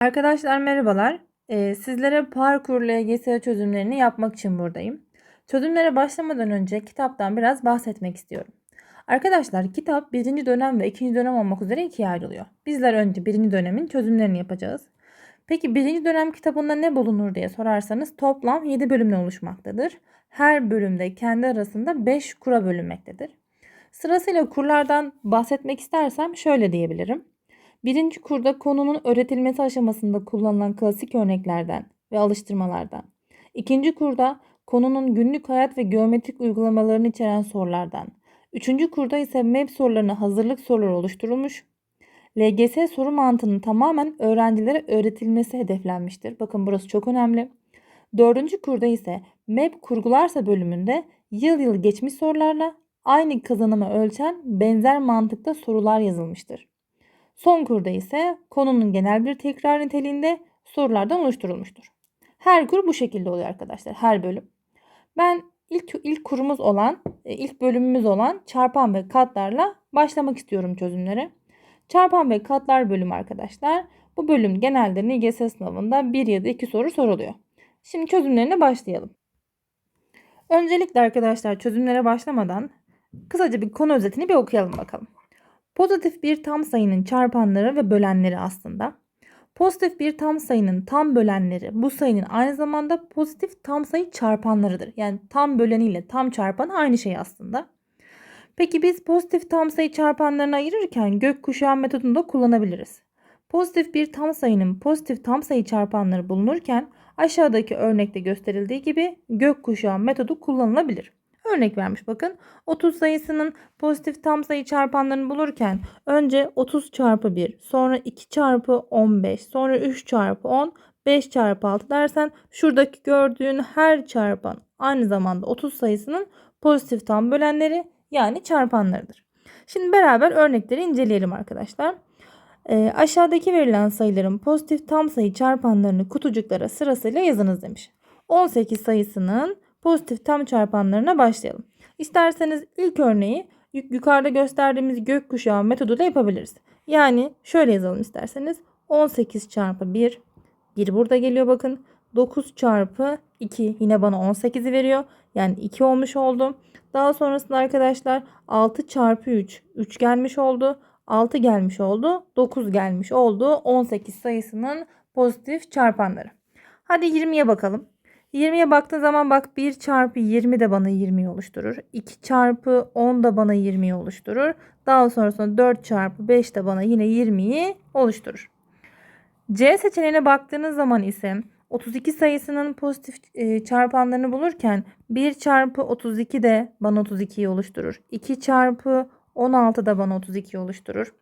Arkadaşlar merhabalar. Ee, sizlere parkur LGS çözümlerini yapmak için buradayım. Çözümlere başlamadan önce kitaptan biraz bahsetmek istiyorum. Arkadaşlar kitap birinci dönem ve ikinci dönem olmak üzere ikiye ayrılıyor. Bizler önce birinci dönemin çözümlerini yapacağız. Peki birinci dönem kitabında ne bulunur diye sorarsanız toplam 7 bölümle oluşmaktadır. Her bölümde kendi arasında 5 kura bölünmektedir. Sırasıyla kurlardan bahsetmek istersem şöyle diyebilirim. Birinci kurda konunun öğretilmesi aşamasında kullanılan klasik örneklerden ve alıştırmalardan. İkinci kurda konunun günlük hayat ve geometrik uygulamalarını içeren sorulardan. Üçüncü kurda ise MEP sorularına hazırlık soruları oluşturulmuş. LGS soru mantığının tamamen öğrencilere öğretilmesi hedeflenmiştir. Bakın burası çok önemli. Dördüncü kurda ise MEP kurgularsa bölümünde yıl yıl geçmiş sorularla aynı kazanımı ölçen benzer mantıkta sorular yazılmıştır. Son kurda ise konunun genel bir tekrar niteliğinde sorulardan oluşturulmuştur. Her kur bu şekilde oluyor arkadaşlar. Her bölüm. Ben ilk ilk kurumuz olan, e, ilk bölümümüz olan çarpan ve katlarla başlamak istiyorum çözümlere. Çarpan ve katlar bölümü arkadaşlar. Bu bölüm genelde NGS sınavında bir ya da iki soru soruluyor. Şimdi çözümlerine başlayalım. Öncelikle arkadaşlar çözümlere başlamadan kısaca bir konu özetini bir okuyalım bakalım. Pozitif bir tam sayının çarpanları ve bölenleri aslında. Pozitif bir tam sayının tam bölenleri bu sayının aynı zamanda pozitif tam sayı çarpanlarıdır. Yani tam böleniyle tam çarpanı aynı şey aslında. Peki biz pozitif tam sayı çarpanlarını ayırırken gökkuşağı metodunu da kullanabiliriz. Pozitif bir tam sayının pozitif tam sayı çarpanları bulunurken aşağıdaki örnekte gösterildiği gibi gökkuşağı metodu kullanılabilir. Örnek vermiş bakın. 30 sayısının pozitif tam sayı çarpanlarını bulurken önce 30 çarpı 1, sonra 2 çarpı 15, sonra 3 çarpı 10, 5 çarpı 6 dersen şuradaki gördüğün her çarpan aynı zamanda 30 sayısının pozitif tam bölenleri yani çarpanlarıdır. Şimdi beraber örnekleri inceleyelim arkadaşlar. E, aşağıdaki verilen sayıların pozitif tam sayı çarpanlarını kutucuklara sırasıyla yazınız demiş. 18 sayısının pozitif tam çarpanlarına başlayalım. İsterseniz ilk örneği yukarıda gösterdiğimiz gökkuşağı metoduyla yapabiliriz. Yani şöyle yazalım isterseniz 18 çarpı 1 1 burada geliyor bakın 9 çarpı 2 yine bana 18'i veriyor. Yani 2 olmuş oldu. Daha sonrasında arkadaşlar 6 çarpı 3 3 gelmiş oldu. 6 gelmiş oldu. 9 gelmiş oldu. 18 sayısının pozitif çarpanları. Hadi 20'ye bakalım. 20'ye baktığın zaman bak 1 çarpı 20 de bana 20'yi oluşturur. 2 çarpı 10 da bana 20'yi oluşturur. Daha sonrasında 4 çarpı 5 de bana yine 20'yi oluşturur. C seçeneğine baktığınız zaman ise 32 sayısının pozitif e, çarpanlarını bulurken 1 çarpı 32 de bana 32'yi oluşturur. 2 çarpı 16 da bana 32 oluşturur.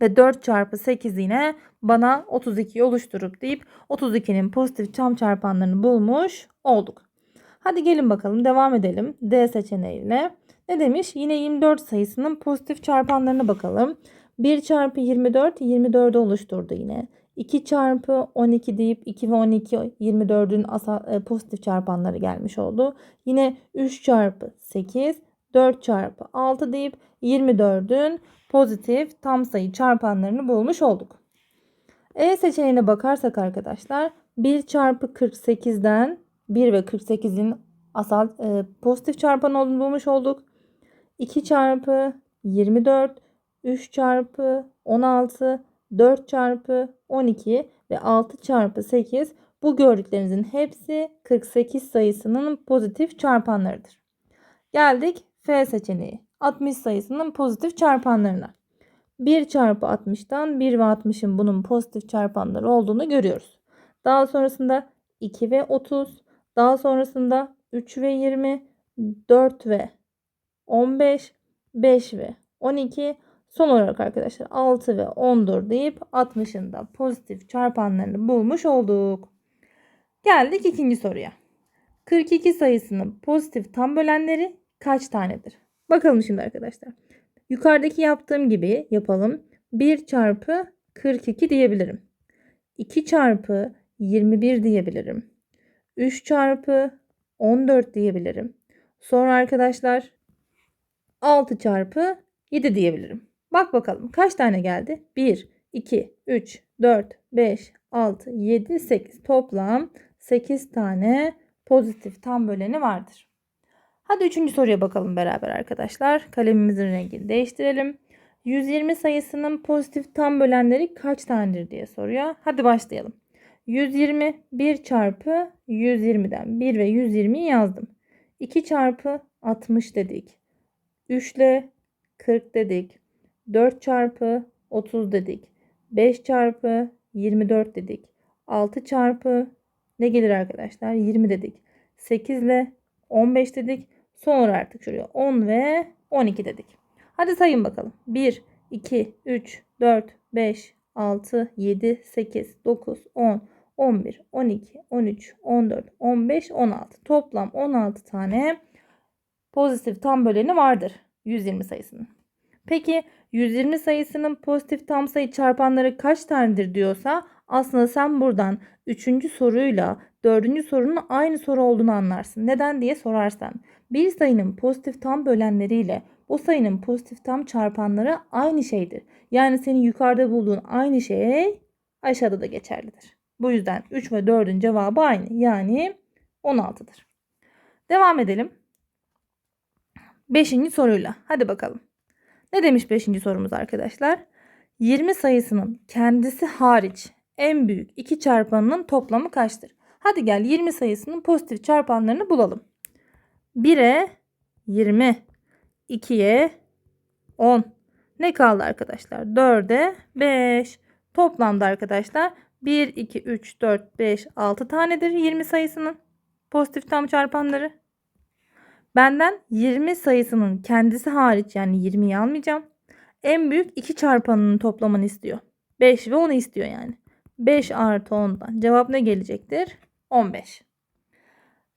Ve 4 çarpı 8 yine bana 32 oluşturup deyip 32'nin pozitif çam çarpanlarını bulmuş olduk. Hadi gelin bakalım devam edelim. D seçeneğiyle. Ne demiş? Yine 24 sayısının pozitif çarpanlarına bakalım. 1 çarpı 24 24'ü oluşturdu yine. 2 çarpı 12 deyip 2 ve 12 24'ün e, pozitif çarpanları gelmiş oldu. Yine 3 çarpı 8 4 çarpı 6 deyip 24'ün pozitif tam sayı çarpanlarını bulmuş olduk. E seçeneğine bakarsak arkadaşlar 1 çarpı 48'den 1 ve 48'in asal e, pozitif çarpan olduğunu bulmuş olduk. 2 çarpı 24, 3 çarpı 16, 4 çarpı 12 ve 6 çarpı 8 bu gördüklerinizin hepsi 48 sayısının pozitif çarpanlarıdır. Geldik F seçeneği. 60 sayısının pozitif çarpanlarına. 1 çarpı 60'tan 1 ve 60'ın bunun pozitif çarpanları olduğunu görüyoruz. Daha sonrasında 2 ve 30, daha sonrasında 3 ve 20, 4 ve 15, 5 ve 12, son olarak arkadaşlar 6 ve 10'dur deyip 60'ın da pozitif çarpanlarını bulmuş olduk. Geldik ikinci soruya. 42 sayısının pozitif tam bölenleri kaç tanedir? Bakalım şimdi arkadaşlar. Yukarıdaki yaptığım gibi yapalım. 1 çarpı 42 diyebilirim. 2 çarpı 21 diyebilirim. 3 çarpı 14 diyebilirim. Sonra arkadaşlar 6 çarpı 7 diyebilirim. Bak bakalım kaç tane geldi? 1, 2, 3, 4, 5, 6, 7, 8. Toplam 8 tane pozitif tam böleni vardır. Hadi üçüncü soruya bakalım beraber arkadaşlar. Kalemimizin rengini değiştirelim. 120 sayısının pozitif tam bölenleri kaç tanedir diye soruyor. Hadi başlayalım. 120 1 çarpı 120'den 1 ve 120'yi yazdım. 2 çarpı 60 dedik. 3 ile 40 dedik. 4 çarpı 30 dedik. 5 çarpı 24 dedik. 6 çarpı ne gelir arkadaşlar? 20 dedik. 8 ile 15 dedik. Sonra artık şuraya 10 ve 12 dedik. Hadi sayın bakalım. 1, 2, 3, 4, 5, 6, 7, 8, 9, 10, 11, 12, 13, 14, 15, 16. Toplam 16 tane pozitif tam böleni vardır 120 sayısının. Peki 120 sayısının pozitif tam sayı çarpanları kaç tanedir diyorsa aslında sen buradan 3. soruyla 4. sorunun aynı soru olduğunu anlarsın. Neden diye sorarsan bir sayının pozitif tam bölenleriyle o sayının pozitif tam çarpanları aynı şeydir. Yani senin yukarıda bulduğun aynı şey aşağıda da geçerlidir. Bu yüzden 3 ve 4'ün cevabı aynı. Yani 16'dır. Devam edelim. 5. soruyla. Hadi bakalım. Ne demiş 5. sorumuz arkadaşlar? 20 sayısının kendisi hariç en büyük iki çarpanının toplamı kaçtır? Hadi gel 20 sayısının pozitif çarpanlarını bulalım. 1'e 20, 2'ye 10. Ne kaldı arkadaşlar? 4'e 5. Toplamda arkadaşlar 1, 2, 3, 4, 5, 6 tanedir 20 sayısının pozitif tam çarpanları. Benden 20 sayısının kendisi hariç yani 20'yi almayacağım. En büyük iki çarpanının toplamını istiyor. 5 ve 10'u istiyor yani. 5 artı 10'dan. Cevap ne gelecektir? 15.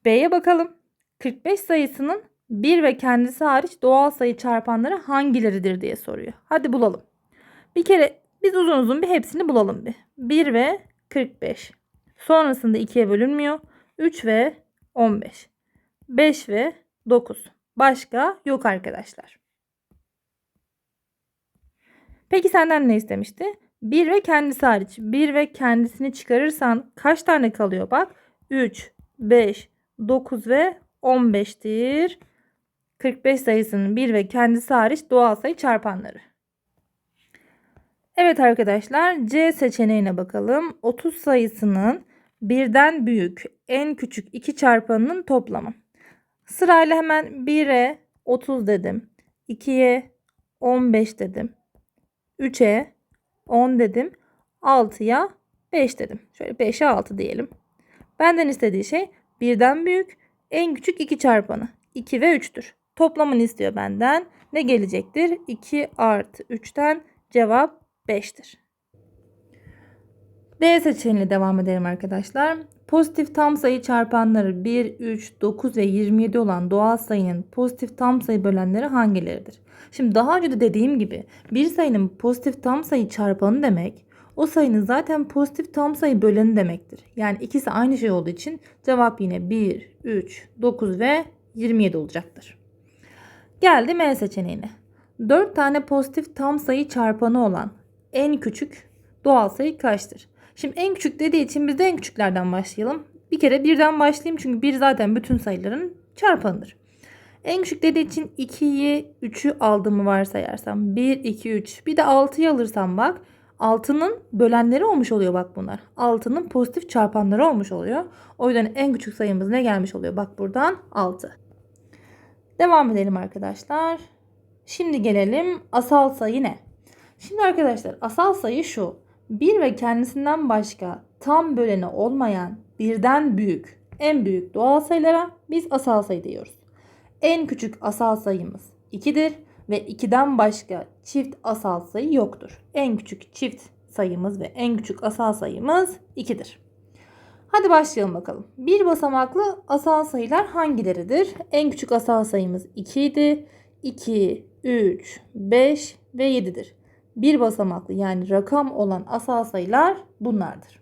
B'ye bakalım. 45 sayısının 1 ve kendisi hariç doğal sayı çarpanları hangileridir diye soruyor. Hadi bulalım. Bir kere biz uzun uzun bir hepsini bulalım bir. 1 ve 45. Sonrasında 2'ye bölünmüyor. 3 ve 15. 5 ve 9. Başka yok arkadaşlar. Peki senden ne istemişti? 1 ve kendisi hariç. 1 ve kendisini çıkarırsan kaç tane kalıyor? Bak 3, 5, 9 ve 15'tir. 45 sayısının 1 ve kendisi hariç doğal sayı çarpanları. Evet arkadaşlar C seçeneğine bakalım. 30 sayısının birden büyük en küçük iki çarpanının toplamı. Sırayla hemen 1'e 30 dedim. 2'ye 15 dedim. 3'e 10 dedim. 6'ya 5 dedim. Şöyle 5'e 6 diyelim. Benden istediği şey birden büyük en küçük iki çarpanı. 2 ve 3'tür. Toplamını istiyor benden. Ne gelecektir? 2 artı 3'ten cevap 5'tir. D seçeneğiyle devam edelim arkadaşlar. Pozitif tam sayı çarpanları 1, 3, 9 ve 27 olan doğal sayının pozitif tam sayı bölenleri hangileridir? Şimdi daha önce de dediğim gibi bir sayının pozitif tam sayı çarpanı demek o sayının zaten pozitif tam sayı böleni demektir. Yani ikisi aynı şey olduğu için cevap yine 1, 3, 9 ve 27 olacaktır. Geldi M seçeneğine. 4 tane pozitif tam sayı çarpanı olan en küçük doğal sayı kaçtır? Şimdi en küçük dediği için biz de en küçüklerden başlayalım. Bir kere birden başlayayım çünkü bir zaten bütün sayıların çarpanıdır. En küçük dediği için 2'yi 3'ü aldığımı varsayarsam 1, 2, 3 bir de 6'yı alırsam bak 6'nın bölenleri olmuş oluyor bak bunlar. 6'nın pozitif çarpanları olmuş oluyor. O yüzden en küçük sayımız ne gelmiş oluyor? Bak buradan 6. Devam edelim arkadaşlar. Şimdi gelelim asal sayı? Şimdi arkadaşlar asal sayı şu. 1 ve kendisinden başka tam böleni olmayan birden büyük en büyük doğal sayılara biz asal sayı diyoruz. En küçük asal sayımız 2'dir ve 2'den başka çift asal sayı yoktur. En küçük çift sayımız ve en küçük asal sayımız 2'dir. Hadi başlayalım bakalım. Bir basamaklı asal sayılar hangileridir? En küçük asal sayımız 2 idi. 2, 3, 5 ve 7'dir. Bir basamaklı yani rakam olan asal sayılar bunlardır.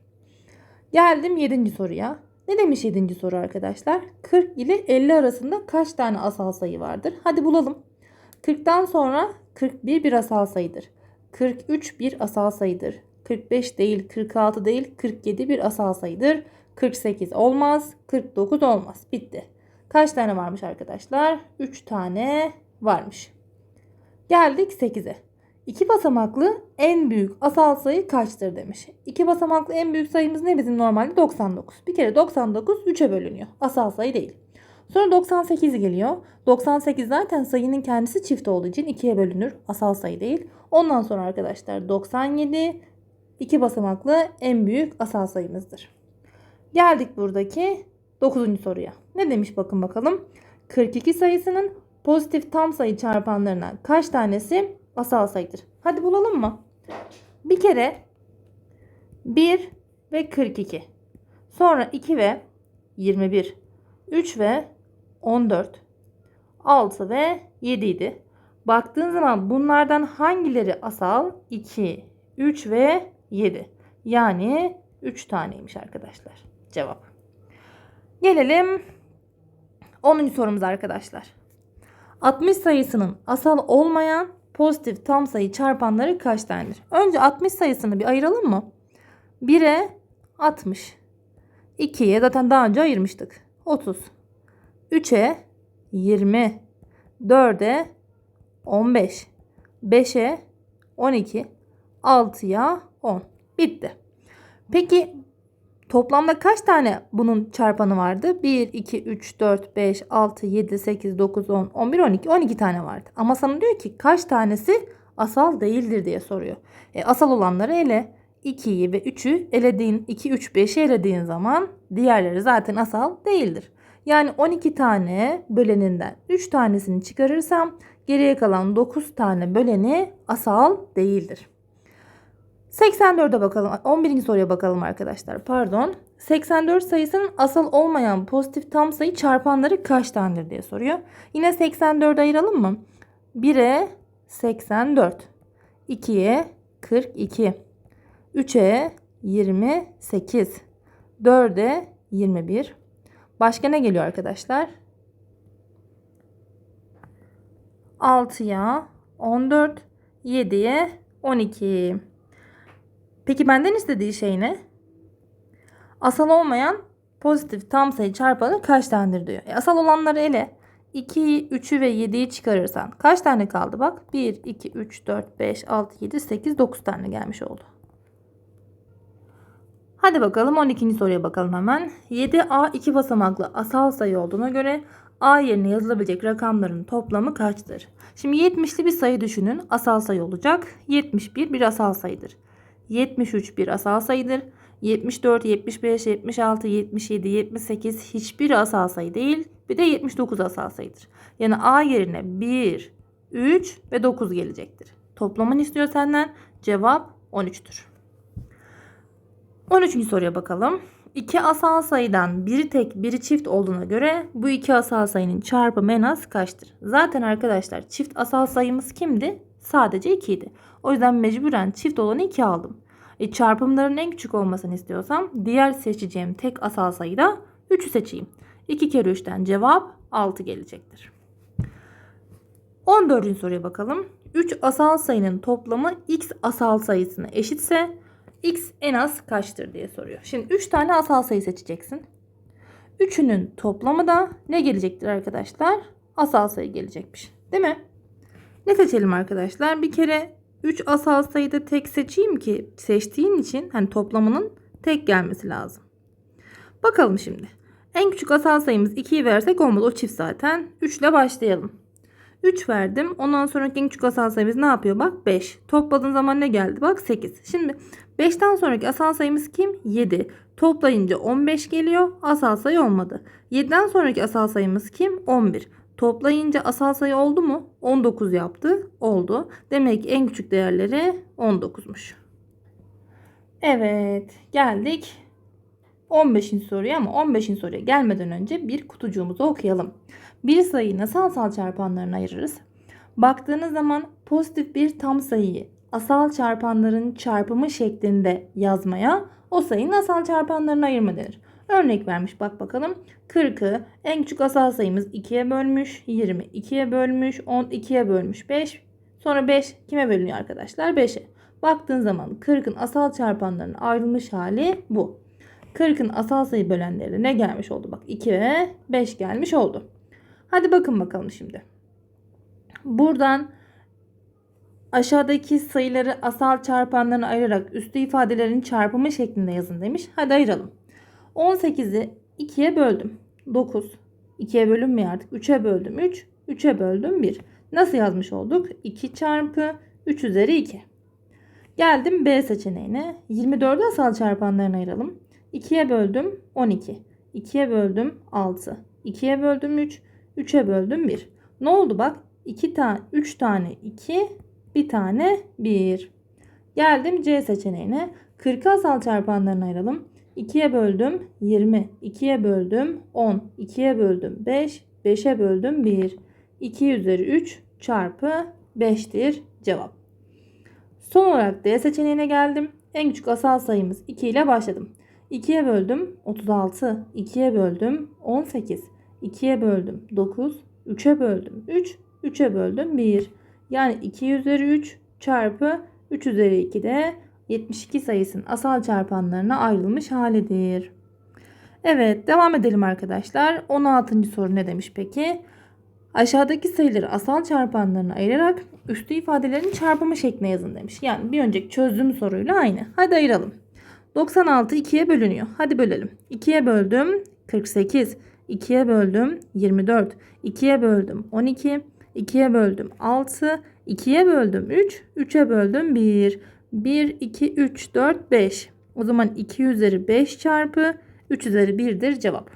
Geldim 7. soruya. Ne demiş 7. soru arkadaşlar? 40 ile 50 arasında kaç tane asal sayı vardır? Hadi bulalım. 40'tan sonra 41 bir asal sayıdır. 43 bir asal sayıdır. 45 değil, 46 değil, 47 bir asal sayıdır. 48 olmaz, 49 olmaz. Bitti. Kaç tane varmış arkadaşlar? 3 tane varmış. Geldik 8'e. İki basamaklı en büyük asal sayı kaçtır demiş. İki basamaklı en büyük sayımız ne bizim normalde? 99. Bir kere 99 3'e bölünüyor. Asal sayı değil. Sonra 98 geliyor. 98 zaten sayının kendisi çift olduğu için 2'ye bölünür. Asal sayı değil. Ondan sonra arkadaşlar 97 iki basamaklı en büyük asal sayımızdır. Geldik buradaki 9. soruya. Ne demiş bakın bakalım. 42 sayısının pozitif tam sayı çarpanlarından kaç tanesi asal sayıdır? Hadi bulalım mı? Bir kere 1 ve 42. Sonra 2 ve 21. 3 ve 14. 6 ve 7 idi. Baktığın zaman bunlardan hangileri asal? 2, 3 ve 7. Yani 3 taneymiş arkadaşlar. Cevap. Gelelim 10. sorumuz arkadaşlar. 60 sayısının asal olmayan pozitif tam sayı çarpanları kaç tanedir? Önce 60 sayısını bir ayıralım mı? 1'e 60. 2'ye zaten daha önce ayırmıştık. 30. 3'e 20. 4'e 15. 5'e 12. 6'ya 10. Bitti. Peki toplamda kaç tane bunun çarpanı vardı? 1, 2, 3, 4, 5, 6, 7, 8, 9, 10, 11, 12. 12 tane vardı. Ama sana diyor ki kaç tanesi asal değildir diye soruyor. E, asal olanları ele. 2'yi ve 3'ü elediğin 2, 3, 5'i elediğin zaman diğerleri zaten asal değildir. Yani 12 tane böleninden 3 tanesini çıkarırsam geriye kalan 9 tane böleni asal değildir. 84'e bakalım. 11. soruya bakalım arkadaşlar. Pardon. 84 sayısının asal olmayan pozitif tam sayı çarpanları kaç tanedir diye soruyor. Yine 84'e ayıralım mı? 1'e 84. 2'ye 42. 3'e 28. 4'e 21. Başka ne geliyor arkadaşlar? 6'ya 14, 7'ye 12. Peki benden istediği şey ne? Asal olmayan pozitif tam sayı çarpanı kaç tanedir diyor. E, asal olanları ele. 2'yi, 3'ü ve 7'yi çıkarırsan kaç tane kaldı bak? 1, 2, 3, 4, 5, 6, 7, 8, 9 tane gelmiş oldu. Hadi bakalım 12. soruya bakalım hemen. 7A 2 basamaklı asal sayı olduğuna göre A yerine yazılabilecek rakamların toplamı kaçtır? Şimdi 70'li bir sayı düşünün. Asal sayı olacak. 71 bir asal sayıdır. 73 bir asal sayıdır. 74, 75, 76, 77, 78 hiçbir asal sayı değil. Bir de 79 asal sayıdır. Yani A yerine 1, 3 ve 9 gelecektir. Toplamını istiyor senden. Cevap 13'tür. 13. soruya bakalım. İki asal sayıdan biri tek biri çift olduğuna göre bu iki asal sayının çarpımı en az kaçtır? Zaten arkadaşlar çift asal sayımız kimdi? Sadece 2 idi. O yüzden mecburen çift olanı 2 aldım. E, çarpımların en küçük olmasını istiyorsam diğer seçeceğim tek asal sayıda 3'ü seçeyim. 2 kere 3'ten cevap 6 gelecektir. 14. soruya bakalım. 3 asal sayının toplamı x asal sayısına eşitse x en az kaçtır diye soruyor. Şimdi 3 tane asal sayı seçeceksin. Üçünün toplamı da ne gelecektir arkadaşlar? Asal sayı gelecekmiş. Değil mi? Ne seçelim arkadaşlar? Bir kere 3 asal sayıda tek seçeyim ki seçtiğin için hani toplamının tek gelmesi lazım. Bakalım şimdi. En küçük asal sayımız 2'yi versek olmaz. O çift zaten. 3 ile başlayalım. 3 verdim. Ondan sonraki en küçük asal sayımız ne yapıyor? Bak 5. Topladığın zaman ne geldi? Bak 8. Şimdi 5'ten sonraki asal sayımız kim? 7. Toplayınca 15 geliyor. Asal sayı olmadı. 7'den sonraki asal sayımız kim? 11. Toplayınca asal sayı oldu mu? 19 yaptı. Oldu. Demek ki en küçük değerleri 19'muş. Evet. Geldik 15. soruya ama 15. soruya gelmeden önce bir kutucuğumuzu okuyalım. Bir sayıyı nasıl asal çarpanlarına ayırırız? Baktığınız zaman pozitif bir tam sayıyı asal çarpanların çarpımı şeklinde yazmaya o sayının asal çarpanlarına ayırma denir. Örnek vermiş bak bakalım. 40'ı en küçük asal sayımız 2'ye bölmüş. 20 2'ye bölmüş. 10 2'ye bölmüş. 5 Sonra 5 kime bölünüyor arkadaşlar? 5'e. Baktığın zaman 40'ın asal çarpanlarının ayrılmış hali bu. 40'ın asal sayı bölenleri ne gelmiş oldu? Bak 2 ve 5 gelmiş oldu. Hadi bakın bakalım şimdi. Buradan aşağıdaki sayıları asal çarpanlarına ayırarak üstü ifadelerin çarpımı şeklinde yazın demiş. Hadi ayıralım. 18'i 2'ye böldüm. 9. 2'ye bölünmüyor artık. 3'e böldüm 3. 3'e böldüm 1. Nasıl yazmış olduk? 2 çarpı 3 üzeri 2. Geldim B seçeneğine. 24'ü asal çarpanlarına ayıralım. 2'ye böldüm 12. 2'ye böldüm 6. 2'ye böldüm 3. 3'e böldüm 1. Ne oldu bak? 2 tane 3 tane 2, bir tane 1. Geldim C seçeneğine. 40'ı asal çarpanlarına ayıralım. 2'ye böldüm 20. 2'ye böldüm 10. 2'ye böldüm 5. 5'e böldüm 1. 2 üzeri 3 çarpı 5'tir cevap. Son olarak D seçeneğine geldim. En küçük asal sayımız 2 ile başladım. 2'ye böldüm 36. 2'ye böldüm 18. 2'ye böldüm 9. 3'e böldüm 3. 3'e böldüm 1. Yani 2 üzeri 3 çarpı 3 üzeri 2 de 72 sayısının asal çarpanlarına ayrılmış halidir. Evet devam edelim arkadaşlar. 16. soru ne demiş peki? Aşağıdaki sayıları asal çarpanlarına ayırarak üstü ifadelerin çarpımı şeklinde yazın demiş. Yani bir önceki çözdüğüm soruyla aynı. Hadi ayıralım. 96 2'ye bölünüyor. Hadi bölelim. 2'ye böldüm 48. 2'ye böldüm 24. 2'ye böldüm 12. 2'ye böldüm 6. 2'ye böldüm 3. 3'e böldüm 1. 1, 2, 3, 4, 5. O zaman 2 üzeri 5 çarpı 3 üzeri 1'dir cevap.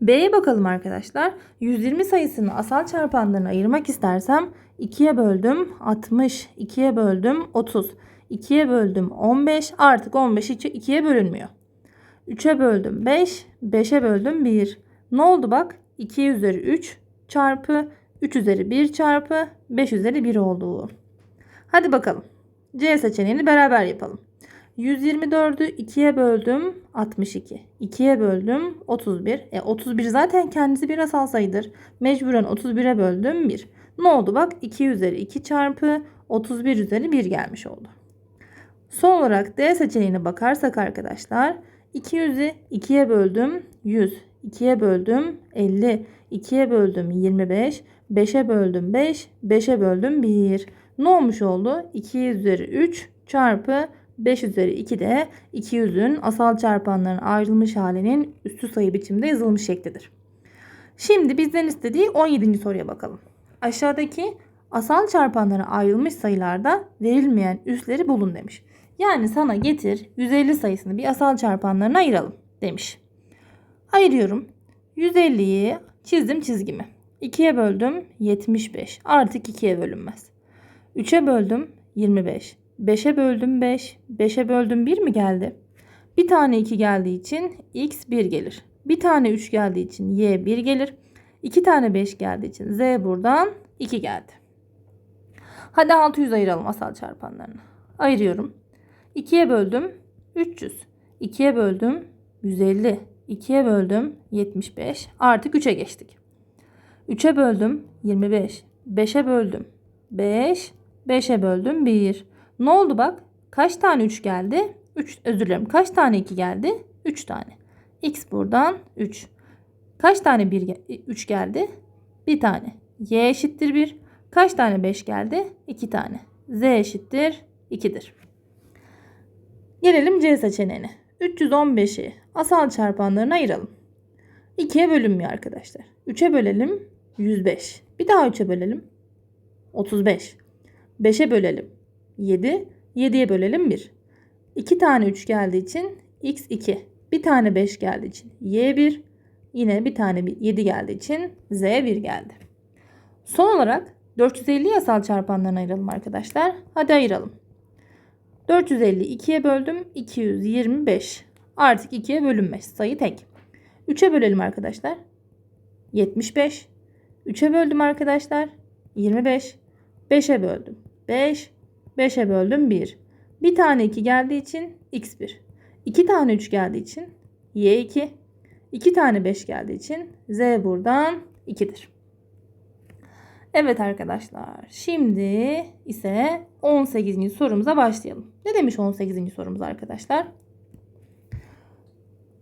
B'ye bakalım arkadaşlar. 120 sayısını asal çarpanlarına ayırmak istersem 2'ye böldüm 60, 2'ye böldüm 30, 2'ye böldüm 15 artık 15 2'ye bölünmüyor. 3'e böldüm 5, 5'e böldüm 1. Ne oldu bak? 2 üzeri 3 çarpı 3 üzeri 1 çarpı 5 üzeri 1 oldu. Hadi bakalım. C seçeneğini beraber yapalım. 124'ü 2'ye böldüm 62. 2'ye böldüm 31. E 31 zaten kendisi bir asal sayıdır. Mecburen 31'e böldüm 1. Ne oldu bak 2 üzeri 2 çarpı 31 üzeri 1 gelmiş oldu. Son olarak D seçeneğine bakarsak arkadaşlar 200'ü 2'ye böldüm 100. 2'ye böldüm 50. 2'ye böldüm 25. 5'e böldüm 5. 5'e böldüm 1. Ne olmuş oldu? 2 üzeri 3 çarpı 5 üzeri 2 de 200'ün asal çarpanların ayrılmış halinin üstü sayı biçimde yazılmış şeklidir. Şimdi bizden istediği 17. soruya bakalım. Aşağıdaki asal çarpanlara ayrılmış sayılarda verilmeyen üsleri bulun demiş. Yani sana getir 150 sayısını bir asal çarpanlarına ayıralım demiş. Ayırıyorum. 150'yi çizdim çizgimi. 2'ye böldüm 75. Artık 2'ye bölünmez. 3'e böldüm 25. 5'e böldüm 5. 5'e böldüm 1 mi geldi? Bir tane 2 geldiği için x 1 gelir. Bir tane 3 geldiği için y 1 gelir. 2 tane 5 geldiği için z buradan 2 geldi. Hadi 600 ayıralım asal çarpanlarını. Ayırıyorum. 2'ye böldüm 300. 2'ye böldüm 150. 2'ye böldüm 75. Artık 3'e geçtik. 3'e böldüm 25. 5'e böldüm 5. 5'e böldüm 1. Ne oldu bak? Kaç tane 3 geldi? 3 özür dilerim. Kaç tane 2 geldi? 3 tane. X buradan 3. Kaç tane 1 3 geldi? 1 tane. Y eşittir 1. Kaç tane 5 geldi? 2 tane. Z eşittir 2'dir. Gelelim C seçeneğine. 315'i asal çarpanlarına ayıralım. 2'ye bölünmüyor arkadaşlar. 3'e bölelim 105. Bir daha 3'e bölelim 35. 5'e bölelim 7. 7'ye bölelim 1. 2 tane 3 geldiği için x 2. Bir tane 5 geldiği için y 1. Yine bir tane 7 geldiği için z 1 geldi. Son olarak 450 yasal çarpanlarına ayıralım arkadaşlar. Hadi ayıralım. 450 2'ye böldüm. 225. Artık 2'ye bölünmez. Sayı tek. 3'e bölelim arkadaşlar. 75. 3'e böldüm arkadaşlar. 25. 5'e böldüm. 5. 5'e böldüm 1. Bir tane 2 geldiği için x1. 2 tane 3 geldiği için y2. 2 tane 5 geldiği için z buradan 2'dir. Evet arkadaşlar. Şimdi ise 18. sorumuza başlayalım. Ne demiş 18. sorumuz arkadaşlar?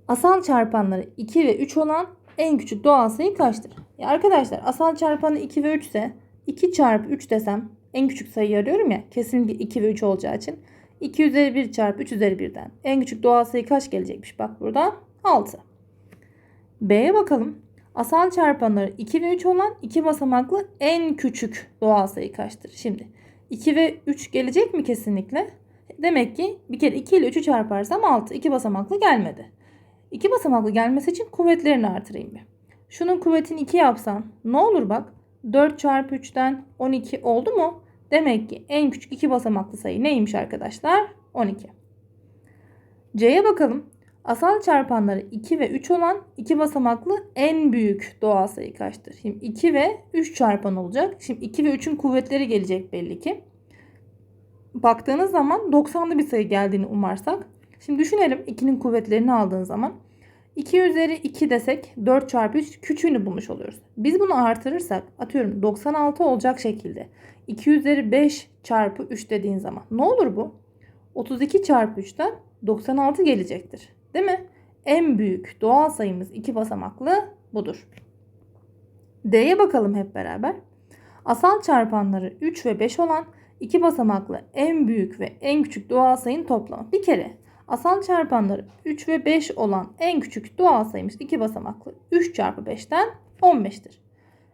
Asal çarpanları 2 ve 3 olan en küçük doğal sayı kaçtır? Ya arkadaşlar asal çarpanı 2 ve 3 ise 2 çarpı 3 desem en küçük sayıyı arıyorum ya kesinlikle 2 ve 3 olacağı için 2 üzeri 1 çarpı 3 üzeri 1'den en küçük doğal sayı kaç gelecekmiş bak burada 6. B'ye bakalım. Asal çarpanları 2 ve 3 olan iki basamaklı en küçük doğal sayı kaçtır? Şimdi 2 ve 3 gelecek mi kesinlikle? Demek ki bir kere 2 ile 3'ü çarparsam 6. 2 basamaklı gelmedi. 2 basamaklı gelmesi için kuvvetlerini artırayım bir. Şunun kuvvetini 2 yapsam ne olur bak. 4 çarpı 3'ten 12 oldu mu? Demek ki en küçük 2 basamaklı sayı neymiş arkadaşlar? 12. C'ye bakalım. Asal çarpanları 2 ve 3 olan iki basamaklı en büyük doğal sayı kaçtır? Şimdi 2 ve 3 çarpan olacak. Şimdi 2 ve 3'ün kuvvetleri gelecek belli ki. Baktığınız zaman 90'lı bir sayı geldiğini umarsak. Şimdi düşünelim 2'nin kuvvetlerini aldığın zaman. 2 üzeri 2 desek 4 çarpı 3 küçüğünü bulmuş oluyoruz. Biz bunu artırırsak atıyorum 96 olacak şekilde 2 üzeri 5 çarpı 3 dediğin zaman ne olur bu? 32 çarpı 3'ten 96 gelecektir. Değil mi? En büyük doğal sayımız iki basamaklı budur. D'ye bakalım hep beraber. Asal çarpanları 3 ve 5 olan iki basamaklı en büyük ve en küçük doğal sayının toplamı. Bir kere asal çarpanları 3 ve 5 olan en küçük doğal sayımız iki basamaklı 3 çarpı 5'ten 15'tir.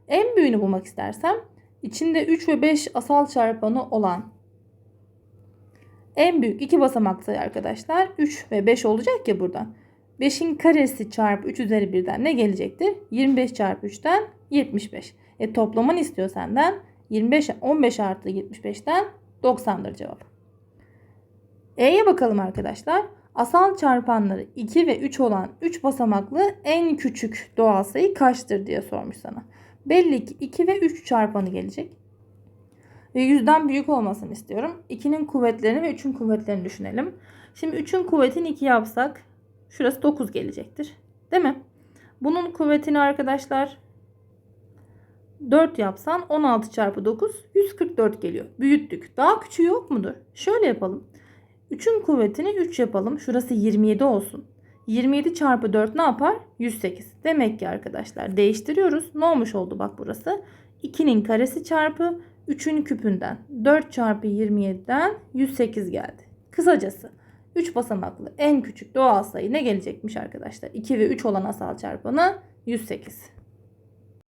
En büyüğünü bulmak istersem içinde 3 ve 5 asal çarpanı olan en büyük iki basamaklı sayı arkadaşlar 3 ve 5 olacak ya buradan. 5'in karesi çarpı 3 üzeri 1'den ne gelecektir? 25 çarpı 3'ten 75. E toplamanı istiyor senden. 25 15 artı 75'ten 90'dır cevap. E'ye bakalım arkadaşlar. Asal çarpanları 2 ve 3 olan 3 basamaklı en küçük doğal sayı kaçtır diye sormuş sana. Belli ki 2 ve 3 çarpanı gelecek. Ve 100'den büyük olmasını istiyorum. 2'nin kuvvetlerini ve 3'ün kuvvetlerini düşünelim. Şimdi 3'ün kuvvetini 2 yapsak şurası 9 gelecektir. Değil mi? Bunun kuvvetini arkadaşlar 4 yapsan 16 çarpı 9 144 geliyor. Büyüttük. Daha küçüğü yok mudur? Şöyle yapalım. 3'ün kuvvetini 3 yapalım. Şurası 27 olsun. 27 çarpı 4 ne yapar? 108. Demek ki arkadaşlar değiştiriyoruz. Ne olmuş oldu bak burası? 2'nin karesi çarpı 3'ün küpünden 4 çarpı 27'den 108 geldi. Kısacası 3 basamaklı en küçük doğal sayı ne gelecekmiş arkadaşlar? 2 ve 3 olan asal çarpanı 108.